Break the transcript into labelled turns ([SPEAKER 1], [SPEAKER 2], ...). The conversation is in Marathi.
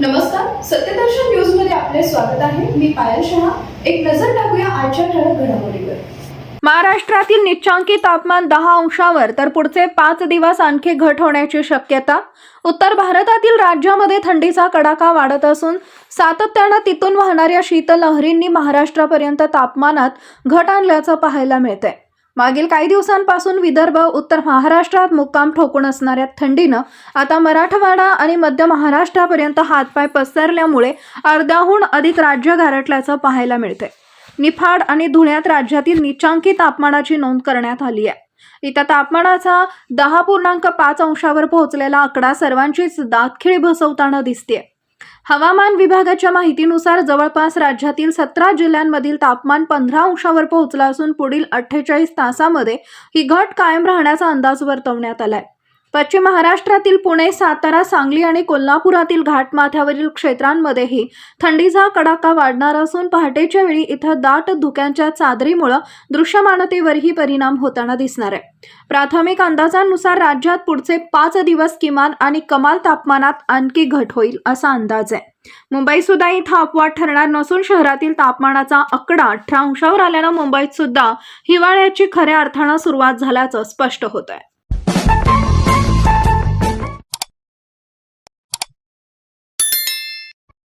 [SPEAKER 1] नमस्कार सत्यदर्शन न्यूजमध्ये आपले स्वागत आहे. मी पायल शहा. एक नजर टाकूया आजच्या ठळक घडामोडीवर.
[SPEAKER 2] महाराष्ट्रातील निच्चांकी तापमान दहा अंशावर तर पुढचे पाच दिवस आणखी घट होण्याची शक्यता. उत्तर भारतातील राज्यामध्ये थंडीचा कडाका वाढत असून सातत्यानं तिथून वाहणाऱ्या शीतलहरींनी महाराष्ट्रापर्यंत तापमानात घट आणल्याचं पाहायला मिळतंय. मागील काही दिवसांपासून विदर्भ उत्तर महाराष्ट्रात मुक्काम ठोकून असणाऱ्या थंडीनं आता मराठवाडा आणि मध्य महाराष्ट्रापर्यंत हातपाय पसरल्यामुळे अर्ध्याहून अधिक राज्य गारटल्याचं पाहायला मिळतंय. निफाड आणि धुळ्यात राज्यातील निचांकी तापमानाची नोंद करण्यात आली आहे. इथं तापमानाचा दहा पूर्णांक पाच अंशावर पोहोचलेला आकडा सर्वांचीच दातखिळी बसवताना दिसते हवामान विभागाच्या माहितीनुसार जवळपास राज्यातील सतरा जिल्ह्यांमधील तापमान पंधरा अंशावर पोहोचलं असून पुढील अठ्ठेचाळीस तासामध्ये ही घट कायम राहण्याचा अंदाज वर्तवण्यात आलाय. पश्चिम महाराष्ट्रातील पुणे सातारा सांगली आणि कोल्हापुरातील घाटमाथ्यावरील क्षेत्रांमध्येही थंडीचा कडाका वाढणार असून पहाटेच्या वेळी इथं दाट धुक्यांच्या चादरीमुळं दृश्यमानतेवरही परिणाम होताना दिसणार आहे. प्राथमिक अंदाजानुसार राज्यात पुढचे पाच दिवस किमान आणि कमाल तापमानात आणखी घट होईल असा अंदाज आहे. मुंबईत सुद्धा इथं अपवाद ठरणार नसून शहरातील तापमानाचा आकडा अठरा अंशावर आल्यानं मुंबईत सुद्धा हिवाळ्याची खऱ्या अर्थानं सुरुवात झाल्याचं स्पष्ट होत आहे